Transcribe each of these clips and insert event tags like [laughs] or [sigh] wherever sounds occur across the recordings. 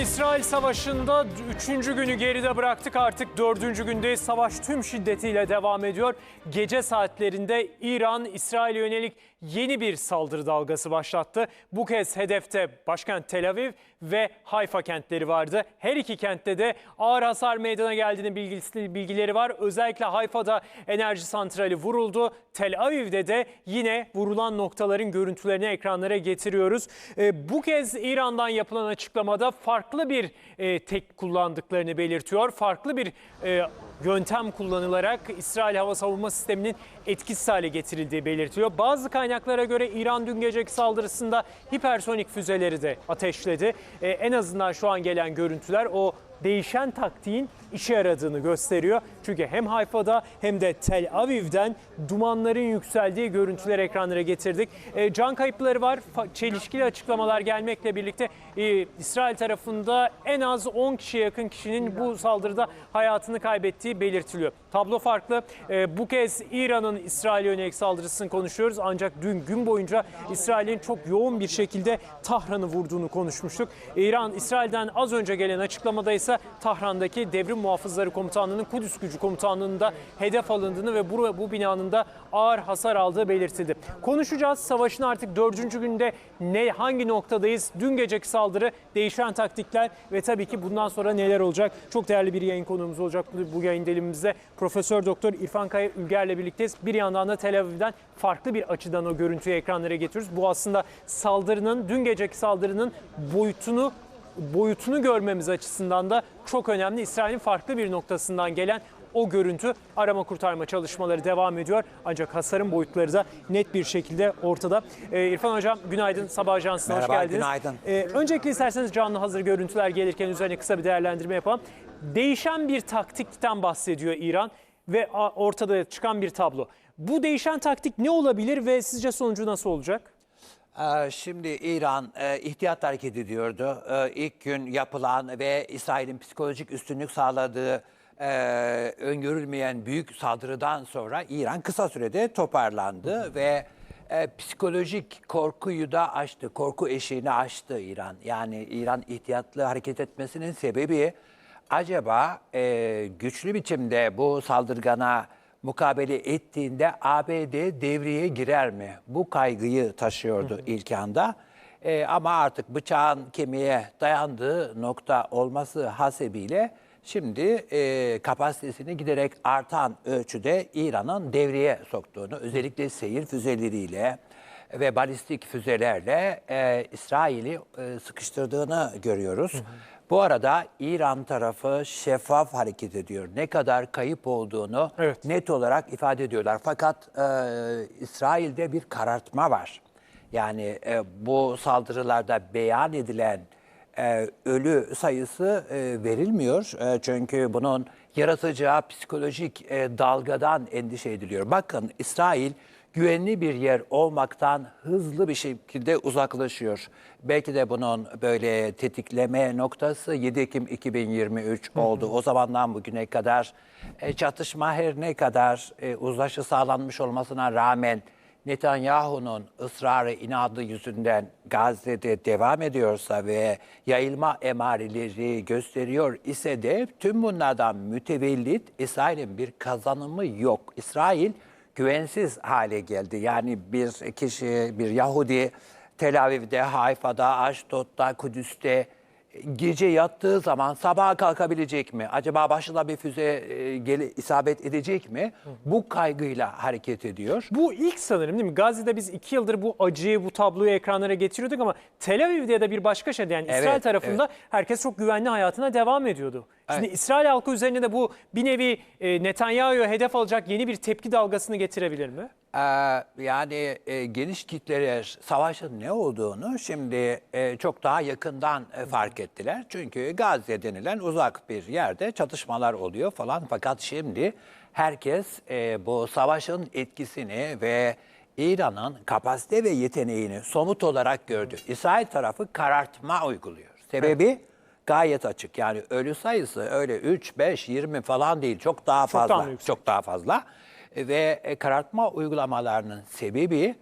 İran-İsrail savaşında üçüncü günü geride bıraktık. Artık dördüncü günde savaş tüm şiddetiyle devam ediyor. Gece saatlerinde İran, İsrail'e yönelik yeni bir saldırı dalgası başlattı. Bu kez hedefte başkent Tel Aviv ve Hayfa kentleri vardı. Her iki kentte de ağır hasar meydana geldiğinin bilgisi, bilgileri var. Özellikle Hayfa'da enerji santrali vuruldu. Tel Aviv'de de yine vurulan noktaların görüntülerini ekranlara getiriyoruz. Ee, bu kez İran'dan yapılan açıklamada farklı bir e, tek kullandıklarını belirtiyor. Farklı bir e, yöntem kullanılarak İsrail hava savunma sisteminin etkisiz hale getirildiği belirtiliyor. Bazı kaynaklara göre İran dün geceki saldırısında hipersonik füzeleri de ateşledi. Ee, en azından şu an gelen görüntüler o değişen taktiğin işe yaradığını gösteriyor. Çünkü hem Hayfa'da hem de Tel Aviv'den dumanların yükseldiği görüntüler ekranlara getirdik. E, can kayıpları var. Çelişkili açıklamalar gelmekle birlikte e, İsrail tarafında en az 10 kişiye yakın kişinin bu saldırıda hayatını kaybettiği belirtiliyor. Tablo farklı. E, bu kez İran'ın İsrail'e yönelik saldırısını konuşuyoruz. Ancak dün gün boyunca İsrail'in çok yoğun bir şekilde Tahran'ı vurduğunu konuşmuştuk. İran, İsrail'den az önce gelen açıklamada ise Tahran'daki Devrim Muhafızları Komutanlığı'nın Kudüs Gücü Komutanlığı'nda hedef alındığını ve bu, bu binanın da ağır hasar aldığı belirtildi. Konuşacağız. Savaşın artık dördüncü günde ne hangi noktadayız? Dün geceki saldırı, değişen taktikler ve tabii ki bundan sonra neler olacak? Çok değerli bir yayın konuğumuz olacak bu yayın dilimimizde. Profesör Doktor İrfan Kaya Ülger'le birlikteyiz. Bir yandan da Tel Aviv'den farklı bir açıdan o görüntüyü ekranlara getiriyoruz. Bu aslında saldırının, dün geceki saldırının boyutunu boyutunu görmemiz açısından da çok önemli. İsrail'in farklı bir noktasından gelen o görüntü arama kurtarma çalışmaları devam ediyor. Ancak hasarın boyutları da net bir şekilde ortada. Ee, İrfan Hocam günaydın. Sabah Ajansı'na hoş geldiniz. günaydın. Ee, öncelikle isterseniz canlı hazır görüntüler gelirken üzerine kısa bir değerlendirme yapalım. Değişen bir taktikten bahsediyor İran ve ortada çıkan bir tablo. Bu değişen taktik ne olabilir ve sizce sonucu nasıl olacak? Ee, Şimdi İran e, ihtiyat hareket ediyordu. İlk gün yapılan ve İsrail'in psikolojik üstünlük sağladığı e, öngörülmeyen büyük saldırıdan sonra İran kısa sürede toparlandı ve e, psikolojik korkuyu da aştı. Korku eşiğini aştı İran. Yani İran ihtiyatlı hareket etmesinin sebebi acaba e, güçlü biçimde bu saldırgana mukabele ettiğinde ABD devreye girer mi? Bu kaygıyı taşıyordu ilk anda. Ee, ama artık bıçağın kemiğe dayandığı nokta olması hasebiyle şimdi e, kapasitesini giderek artan ölçüde İran'ın devreye soktuğunu, özellikle seyir füzeleriyle ve balistik füzelerle e, İsrail'i e, sıkıştırdığını görüyoruz. Bu arada İran tarafı şeffaf hareket ediyor. Ne kadar kayıp olduğunu Evet. net olarak ifade ediyorlar. Fakat e, İsrail'de bir karartma var. Yani e, bu saldırılarda beyan edilen e, ölü sayısı e, verilmiyor. E, çünkü bunun yaratacağı psikolojik e, dalgadan endişe ediliyor. Bakın İsrail güvenli bir yer olmaktan hızlı bir şekilde uzaklaşıyor. Belki de bunun böyle tetikleme noktası 7 Ekim 2023 oldu. O zamandan bugüne kadar e, çatışma her ne kadar e, uzlaşı sağlanmış olmasına rağmen Netanyahu'nun ısrarı inadı yüzünden Gazze'de devam ediyorsa ve yayılma emareleri gösteriyor ise de tüm bunlardan mütevellit İsrail'in bir kazanımı yok. İsrail güvensiz hale geldi. Yani bir kişi, bir Yahudi Tel Aviv'de, Hayfa'da, Aşdod'da, Kudüs'te gece yattığı zaman sabaha kalkabilecek mi? Acaba başına bir füze e, gele, isabet edecek mi? Bu kaygıyla hareket ediyor. Bu ilk sanırım değil mi? Gazze'de biz iki yıldır bu acıyı, bu tabloyu ekranlara getiriyorduk ama Tel Aviv'de ya da bir başka şeyde yani İsrail Evet, tarafında herkes çok güvenli hayatına devam ediyordu. Şimdi Evet. İsrail halkı üzerine de bu bir nevi e, Netanyahu'ya hedef alacak yeni bir tepki dalgasını getirebilir mi? Ee, yani e, geniş kitleler savaşın ne olduğunu şimdi e, çok daha yakından e, fark ettiler. Çünkü Gazze denilen uzak bir yerde çatışmalar oluyor falan. Fakat şimdi herkes e, bu savaşın etkisini ve İran'ın kapasite ve yeteneğini somut olarak gördü. İsrail tarafı karartma uyguluyor. Sebebi gayet açık. Yani ölü sayısı öyle 3, 5, 20 falan değil. Çok daha Çok daha fazla. yüksek. Çok daha fazla. E, Ve e, karartma uygulamalarının sebebi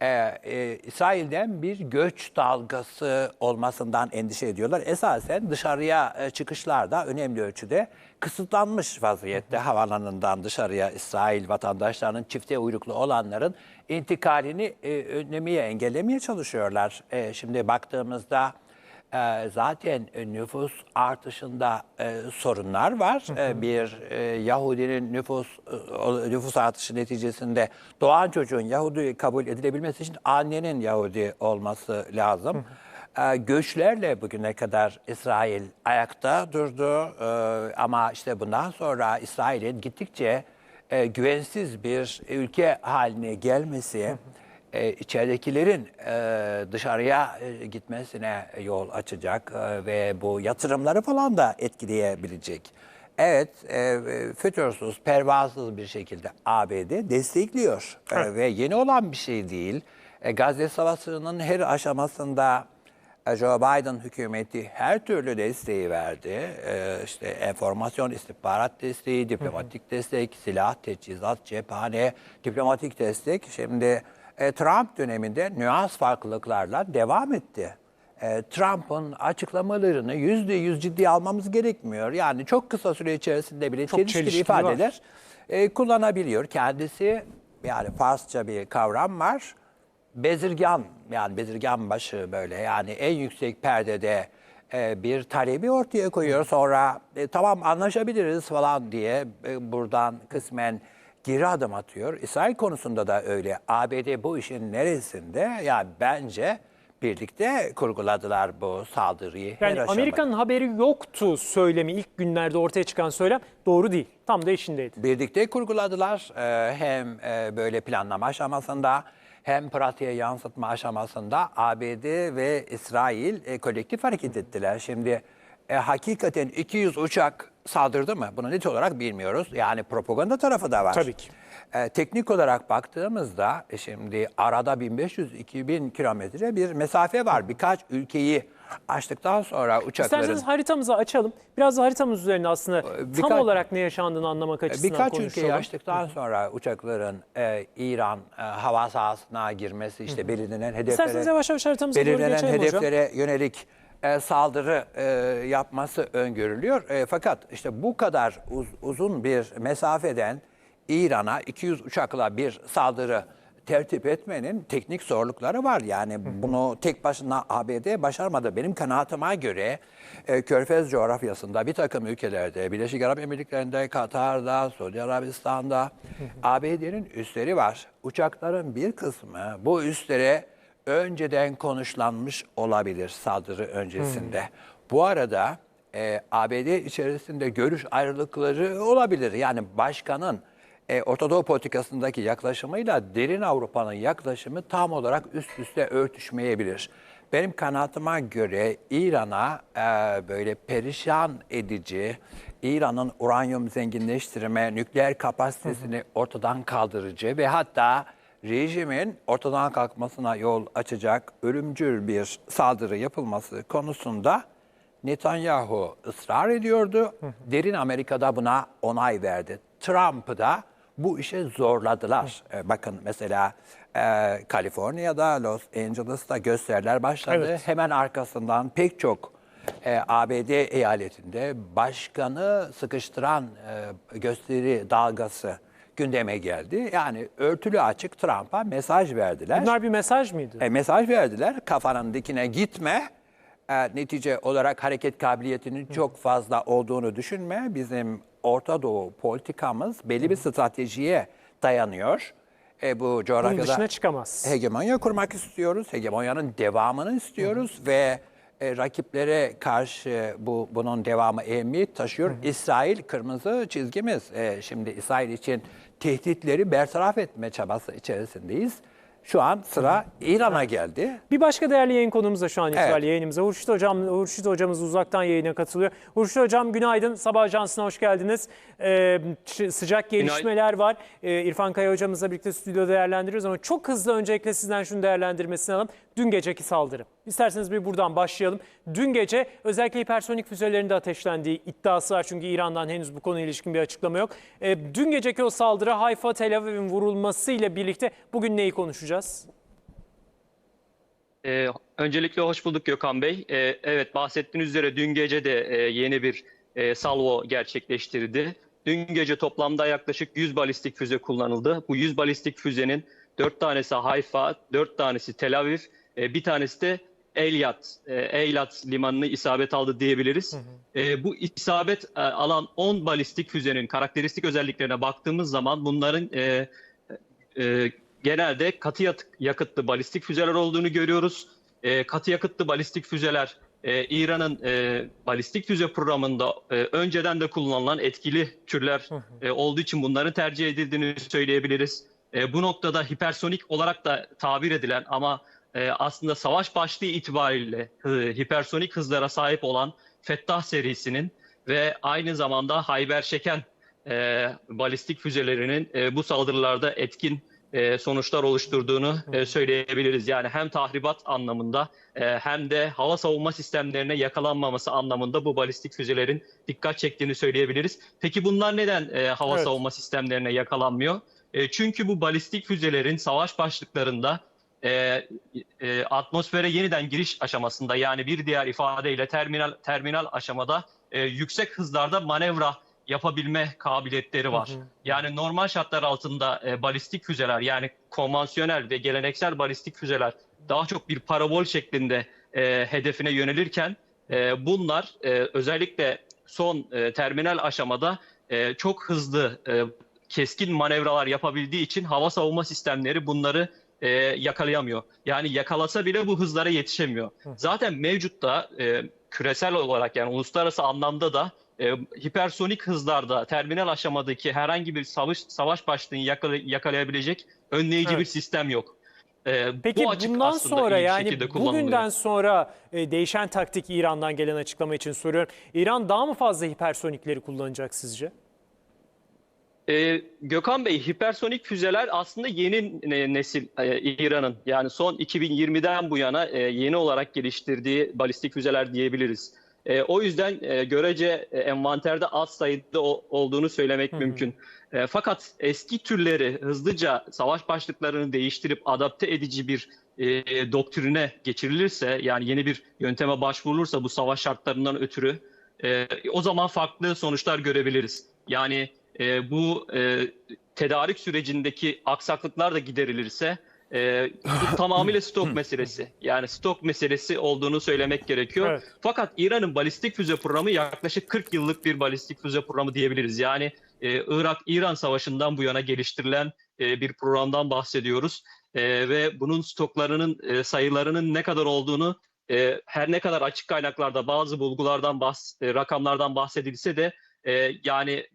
e, e, İsrail'den bir göç dalgası olmasından endişe ediyorlar. Esasen dışarıya e, çıkışlar da önemli ölçüde kısıtlanmış vaziyette havaalanından dışarıya İsrail vatandaşlarının çifte uyruklu olanların intikalini e, önlemeye, engellemeye çalışıyorlar. E, şimdi baktığımızda e, zaten nüfus artışında e, sorunlar var. E, bir e, Yahudinin nüfus e, nüfus artışı neticesinde doğan çocuğun Yahudi kabul edilebilmesi için annenin Yahudi olması lazım. E, göçlerle bugüne kadar İsrail ayakta durdu E, ama işte bundan sonra İsrail'in gittikçe e, güvensiz bir ülke haline gelmesi e, içeridekilerin e, dışarıya e, gitmesine yol açacak e, ve bu yatırımları falan da etkileyebilecek. Evet, e, fütursuz, pervasız bir şekilde ABD destekliyor E, ve yeni olan bir şey değil. E, Gazze Savaşı'nın her aşamasında e, Joe Biden hükümeti her türlü desteği verdi. Ee, işte enformasyon, istihbarat desteği, diplomatik destek, silah, teçhizat, cephane, diplomatik destek. Şimdi e, Trump döneminde nüans farklılıklarla devam etti. E, Trump'ın açıklamalarını yüzde yüz ciddiye almamız gerekmiyor. Yani çok kısa süre içerisinde bile Çok çelişkili çelişkili var. ifadeler e, kullanabiliyor. Kendisi yani Farsça bir kavram var bezirgan yani bezirgan başı böyle yani en yüksek perdede e, bir talebi ortaya koyuyor. Sonra e, tamam anlaşabiliriz falan diye e, buradan kısmen geri adım atıyor. İsrail konusunda da öyle. ABD bu işin neresinde? Yani bence birlikte kurguladılar bu saldırıyı. Yani. Amerika'nın haberi yoktu söylemi ilk günlerde ortaya çıkan söylem doğru değil. Tam da işindeydi. birlikte kurguladılar. Ee, hem e, böyle planlama aşamasında hem pratiğe yansıtma aşamasında ABD ve İsrail e, kolektif hareket ettiler. Şimdi e, hakikaten 200 uçak saldırdı mı? Bunu net olarak bilmiyoruz. Yani propaganda tarafı da var. Tabii ki. E, teknik olarak baktığımızda e, şimdi arada 1500-2000 kilometre bir mesafe var. Birkaç ülkeyi açtıktan sonra uçakların... İsterseniz haritamızı açalım. Biraz da haritamız üzerine aslında tam Ee, birkaç- olarak ne yaşandığını anlamak açısından Birkaç konuşalım. ülkeyi açtıktan sonra uçakların e, İran e, hava sahasına girmesi, işte belirlenen İsterseniz hedeflere, yavaş yavaş haritamıza doğru belirlenen geçelim hocam. hedeflere yönelik e, saldırı e, yapması öngörülüyor. E, fakat işte bu kadar uz- uzun bir mesafeden İran'a 200 uçakla bir saldırı tertip etmenin teknik zorlukları var. Yani bunu tek başına ABD başarmadı. Benim kanaatime göre e, Körfez coğrafyasında bir takım ülkelerde, Birleşik Arap Emirlikleri'nde, Katar'da, Suudi Arabistan'da ABD'nin üsleri var. Uçakların bir kısmı bu üstlere önceden konuşlanmış olabilir saldırı öncesinde. Bu arada e, ABD içerisinde görüş ayrılıkları olabilir. Yani başkanın e, Orta Doğu politikasındaki yaklaşımıyla derin Avrupa'nın yaklaşımı tam olarak üst üste örtüşmeyebilir. Benim kanaatime göre İran'a e, böyle perişan edici, İran'ın uranyum zenginleştirme, nükleer kapasitesini ortadan kaldırıcı ve hatta rejimin ortadan kalkmasına yol açacak ölümcül bir saldırı yapılması konusunda Netanyahu ısrar ediyordu. Derin Amerika'da buna onay verdi. Trump'ı da bu işe zorladılar. Ee, bakın mesela e, Kaliforniya'da, Los Angeles'ta gösteriler başladı. Evet. Hemen arkasından pek çok e, ABD eyaletinde başkanı sıkıştıran e, gösteri dalgası gündeme geldi. Yani örtülü açık Trump'a mesaj verdiler. Bunlar bir mesaj mıydı? E, mesaj verdiler. Kafanın dikine gitme. E, netice olarak hareket kabiliyetinin çok fazla olduğunu düşünme. Bizim Orta Doğu politikamız belli bir stratejiye dayanıyor. E, bu Bunun coğrafyada dışına çıkamaz. hegemonya kurmak istiyoruz. Hegemonyanın devamını istiyoruz ve e, rakiplere karşı bu bunun devamı ehemmiyet taşıyor. İsrail kırmızı çizgimiz. E, şimdi İsrail için tehditleri bertaraf etme çabası içerisindeyiz. Şu an sıra İran'a geldi. Bir başka değerli yayın konumuz da şu an itibariyle Evet. yayınımıza. Hurşit Hocam, Hurşit Hocamız uzaktan yayına katılıyor. Hurşit Hocam günaydın. Sabah Ajansı'na hoş geldiniz. Ee, sıcak gelişmeler var. Ee, İrfan Kaya hocamızla birlikte stüdyoda değerlendiriyoruz ama çok hızlı öncelikle sizden şunu değerlendirmesini alalım. Dün geceki saldırı. İsterseniz bir buradan başlayalım. Dün gece özellikle hipersonik füzelerinde ateşlendiği iddiası var. Çünkü İran'dan henüz bu konuyla ilişkin bir açıklama yok. Ee, dün geceki o saldırı Hayfa, Tel Aviv'in vurulmasıyla birlikte bugün neyi konuşacağız? Ee, öncelikle hoş bulduk Gökhan Bey. Ee, evet bahsettiğiniz üzere dün gece de e, yeni bir e, salvo gerçekleştirdi. Dün gece toplamda yaklaşık 100 balistik füze kullanıldı. Bu 100 balistik füzenin 4 tanesi Hayfa, 4 tanesi Tel Aviv, e, bir tanesi de Eilat, e, Eilat limanını isabet aldı diyebiliriz. E, bu isabet e, alan 10 balistik füzenin karakteristik özelliklerine baktığımız zaman bunların e, e, genelde katı yakıtlı balistik füzeler olduğunu görüyoruz. E, katı yakıtlı balistik füzeler e, İran'ın e, balistik füze programında e, önceden de kullanılan etkili türler e, olduğu için bunların tercih edildiğini söyleyebiliriz. E, bu noktada hipersonik olarak da tabir edilen ama e, aslında savaş başlığı itibariyle e, hipersonik hızlara sahip olan Fettah serisinin ve aynı zamanda Hayber Şeken e, balistik füzelerinin e, bu saldırılarda etkin e, sonuçlar oluşturduğunu e, söyleyebiliriz. Yani hem tahribat anlamında e, hem de hava savunma sistemlerine yakalanmaması anlamında bu balistik füzelerin dikkat çektiğini söyleyebiliriz. Peki bunlar neden e, hava Evet. savunma sistemlerine yakalanmıyor? E, çünkü bu balistik füzelerin savaş başlıklarında e, e, atmosfere yeniden giriş aşamasında yani bir diğer ifadeyle terminal terminal aşamada e, yüksek hızlarda manevra yapabilme kabiliyetleri var. Yani normal şartlar altında e, balistik füzeler yani konvansiyonel ve geleneksel balistik füzeler daha çok bir parabol şeklinde e, hedefine yönelirken e, bunlar e, özellikle son e, terminal aşamada e, çok hızlı e, keskin manevralar yapabildiği için hava savunma sistemleri bunları e, yakalayamıyor. Yani yakalasa bile bu hızlara yetişemiyor. Zaten mevcutta e, küresel olarak yani uluslararası anlamda da e, hipersonik hızlarda terminal aşamadaki herhangi bir savaş savaş başlığını yakala- yakalayabilecek önleyici Evet. bir sistem yok. E, Peki bu açık bundan sonra yani bugünden sonra e, değişen taktik İran'dan gelen açıklama için soruyorum. İran daha mı fazla hipersonikleri kullanacak sizce? Ee, Gökhan Bey, hipersonik füzeler aslında yeni ne- nesil e, İran'ın yani son 2020'den bu yana e, yeni olarak geliştirdiği balistik füzeler diyebiliriz. E, o yüzden e, görece e, envanterde az sayıda o- olduğunu söylemek mümkün. E, fakat eski türleri hızlıca savaş başlıklarını değiştirip adapte edici bir e, doktrine geçirilirse yani yeni bir yönteme başvurulursa bu savaş şartlarından ötürü e, o zaman farklı sonuçlar görebiliriz. Yani e, bu e, tedarik sürecindeki aksaklıklar da giderilirse e, bu [laughs] tamamıyla stok meselesi. Yani stok meselesi olduğunu söylemek gerekiyor. Evet. Fakat İran'ın balistik füze programı yaklaşık 40 yıllık bir balistik füze programı diyebiliriz. Yani e, Irak-İran savaşından bu yana geliştirilen e, bir programdan bahsediyoruz. E, ve bunun stoklarının e, sayılarının ne kadar olduğunu e, her ne kadar açık kaynaklarda bazı bulgulardan bahs- e, rakamlardan bahsedilse de e, yani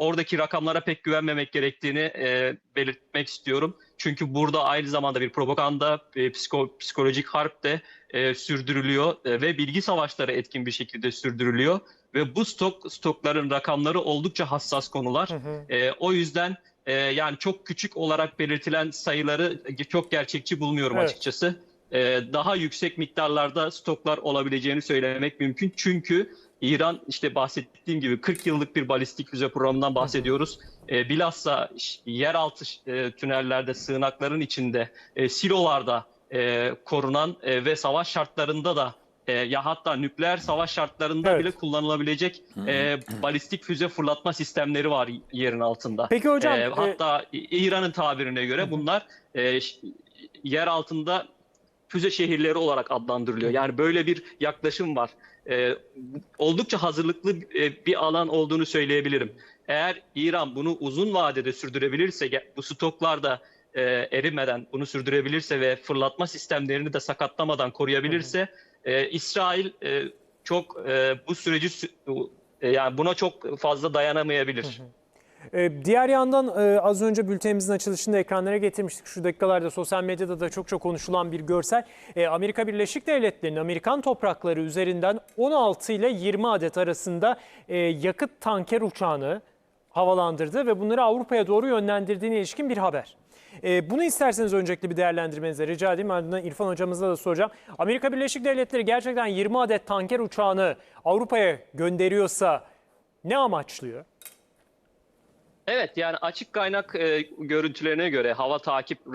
oradaki rakamlara pek güvenmemek gerektiğini e, belirtmek istiyorum. Çünkü burada aynı zamanda bir propaganda, e, psiko- psikolojik harp de e, sürdürülüyor e, ve bilgi savaşları etkin bir şekilde sürdürülüyor ve bu stok stokların rakamları oldukça hassas konular. E, o yüzden e, yani çok küçük olarak belirtilen sayıları çok gerçekçi bulmuyorum Evet. açıkçası. E, daha yüksek miktarlarda stoklar olabileceğini söylemek mümkün. Çünkü İran işte bahsettiğim gibi 40 yıllık bir balistik füze programından bahsediyoruz. E, bilhassa yeraltı e, tünellerde, sığınakların içinde, e, silolarda e, korunan e, ve savaş şartlarında da e, ya hatta nükleer savaş şartlarında Evet. bile kullanılabilecek e, balistik füze fırlatma sistemleri var yerin altında. Peki hocam, E, e- hatta İ- İran'ın tabirine göre bunlar e, yer altında füze şehirleri olarak adlandırılıyor. Yani böyle bir yaklaşım var. Ee, oldukça hazırlıklı e, bir alan olduğunu söyleyebilirim. Eğer İran bunu uzun vadede sürdürebilirse, bu stoklar da e, erimeden bunu sürdürebilirse ve fırlatma sistemlerini de sakatlamadan koruyabilirse, e, İsrail e, çok e, bu süreci sü- e, yani buna çok fazla dayanamayabilir. Ee, diğer yandan e, az önce bültenimizin açılışında ekranlara getirmiştik. Şu dakikalarda sosyal medyada da çok çok konuşulan bir görsel. Ee, Amerika Birleşik Devletleri'nin Amerikan toprakları üzerinden 16 ile 20 adet arasında e, yakıt tanker uçağını havalandırdı ve bunları Avrupa'ya doğru yönlendirdiğine ilişkin bir haber. Ee, bunu isterseniz öncelikle bir değerlendirmenizi rica edeyim. Ardından İrfan hocamıza da soracağım. Amerika Birleşik Devletleri gerçekten 20 adet tanker uçağını Avrupa'ya gönderiyorsa ne amaçlıyor? Evet yani açık kaynak e, görüntülerine göre hava takip e,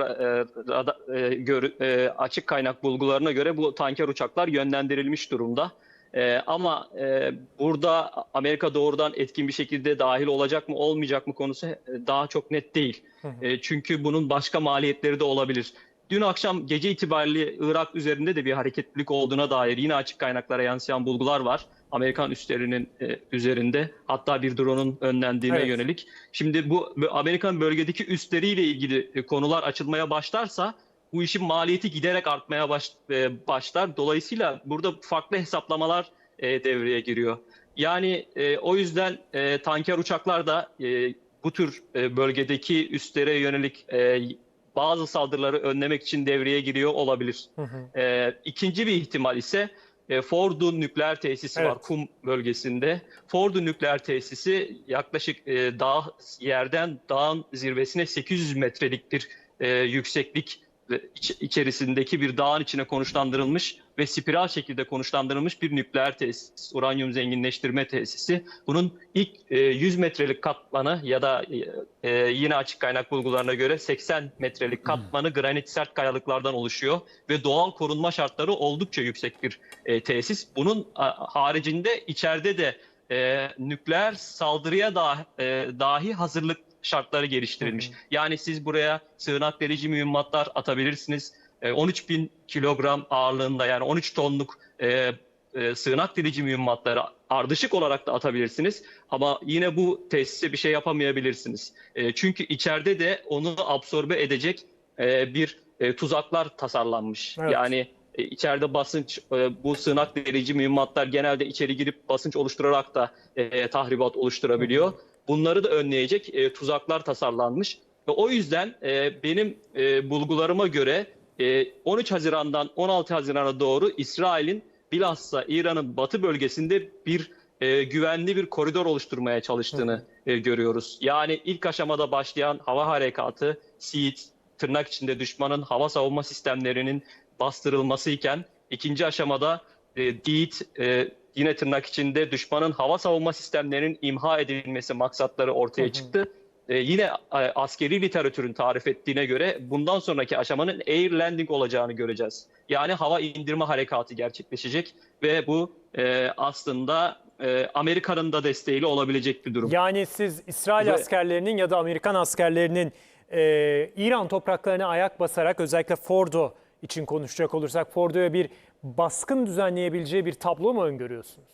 rada- e, görü- e, açık kaynak bulgularına göre bu tanker uçaklar yönlendirilmiş durumda. E, ama e, burada Amerika doğrudan etkin bir şekilde dahil olacak mı olmayacak mı konusu e, daha çok net değil. E, çünkü bunun başka maliyetleri de olabilir. Dün akşam gece itibariyle Irak üzerinde de bir hareketlilik olduğuna dair yine açık kaynaklara yansıyan bulgular var. Amerikan üslerinin e, üzerinde hatta bir drone'un önlendiğine Evet. yönelik. Şimdi bu Amerikan bölgedeki üstleriyle ilgili e, konular açılmaya başlarsa bu işin maliyeti giderek artmaya baş- e, başlar. Dolayısıyla burada farklı hesaplamalar e, devreye giriyor. Yani e, o yüzden e, tanker uçaklar da e, bu tür e, bölgedeki üstlere yönelik e, bazı saldırıları önlemek için devreye giriyor olabilir. E, ikinci bir ihtimal ise e, Fordo nükleer tesisi Evet. var Kum bölgesinde. Fordo nükleer tesisi yaklaşık e, dağ yerden dağın zirvesine 800 metrelik bir e, yükseklik iç- içerisindeki bir dağın içine konuşlandırılmış ve spiral şekilde konuşlandırılmış bir nükleer tesis, uranyum zenginleştirme tesisi. Bunun ilk e, 100 metrelik katmanı ya da e, e, yine açık kaynak bulgularına göre 80 metrelik katmanı granit sert kayalıklardan oluşuyor ve doğal korunma şartları oldukça yüksek bir e, tesis. Bunun a, haricinde içeride de e, nükleer saldırıya da, e, dahi hazırlık şartları geliştirilmiş. Yani siz buraya sığınak delici mühimmatlar atabilirsiniz. E, 13 bin kilogram ağırlığında yani 13 tonluk e, e, sığınak delici mühimmatları ardışık olarak da atabilirsiniz. Ama yine bu tesise bir şey yapamayabilirsiniz. E, çünkü içeride de onu absorbe edecek e, bir e, tuzaklar tasarlanmış. Evet. Yani e, içeride basınç, e, bu sığınak delici mühimmatlar genelde içeri girip basınç oluşturarak da e, tahribat oluşturabiliyor. Bunları da önleyecek e, tuzaklar tasarlanmış. Ve o yüzden e, benim e, bulgularıma göre e, 13 Haziran'dan 16 Haziran'a doğru İsrail'in bilhassa İran'ın batı bölgesinde bir e, güvenli bir koridor oluşturmaya çalıştığını e, görüyoruz. Yani ilk aşamada başlayan hava harekatı, SİİD, tırnak içinde düşmanın hava savunma sistemlerinin bastırılması iken ikinci aşamada e, DİİD, e, yine tırnak içinde düşmanın hava savunma sistemlerinin imha edilmesi maksatları ortaya çıktı. E, yine e, askeri literatürün tarif ettiğine göre bundan sonraki aşamanın air landing olacağını göreceğiz. Yani hava indirme harekatı gerçekleşecek ve bu e, aslında e, Amerika'nın da desteğiyle olabilecek bir durum. Yani siz İsrail Ve- askerlerinin ya da Amerikan askerlerinin e, İran topraklarına ayak basarak özellikle Fordo için konuşacak olursak Fordo'ya bir baskın düzenleyebileceği bir tablo mu öngörüyorsunuz?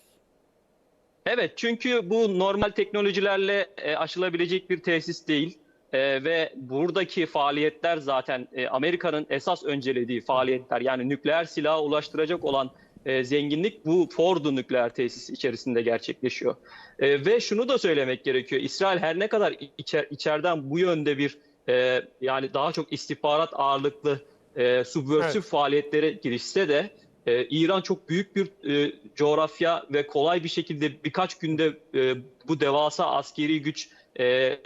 Evet çünkü bu normal teknolojilerle e, aşılabilecek bir tesis değil. E, ve buradaki faaliyetler zaten e, Amerika'nın esas öncelediği faaliyetler yani nükleer silaha ulaştıracak olan e, zenginlik bu Fordo nükleer tesisi içerisinde gerçekleşiyor. E, ve şunu da söylemek gerekiyor. İsrail her ne kadar içer, içeriden bu yönde bir e, yani daha çok istihbarat ağırlıklı e, subversif Evet. faaliyetlere girişse de e, İran çok büyük bir e, coğrafya ve kolay bir şekilde birkaç günde e, bu devasa askeri güç e,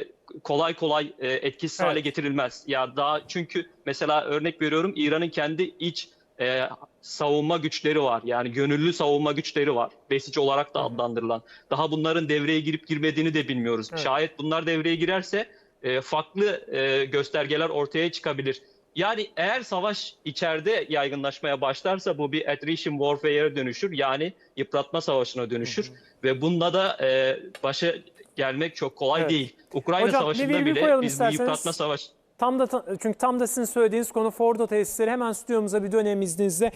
kolay kolay e, etkisiz Evet. hale getirilmez. Ya daha çünkü mesela örnek veriyorum İran'ın kendi iç e, savunma güçleri var. Yani gönüllü savunma güçleri var. Besici olarak da adlandırılan. Daha bunların devreye girip girmediğini de bilmiyoruz. Evet. Şayet bunlar devreye girerse e, farklı e, göstergeler ortaya çıkabilir. Yani eğer savaş içeride yaygınlaşmaya başlarsa bu bir attrition warfare'e dönüşür. Yani yıpratma savaşına dönüşür. Ve bunda da e, başa gelmek çok kolay Evet. değil. Ukrayna Hocam, bir Savaşı'nda virgül bile biz isterseniz. yıpratma savaş... Tam da çünkü tam da sizin söylediğiniz konu Fordo tesisleri hemen stüdyomuza bir dönem izninizle.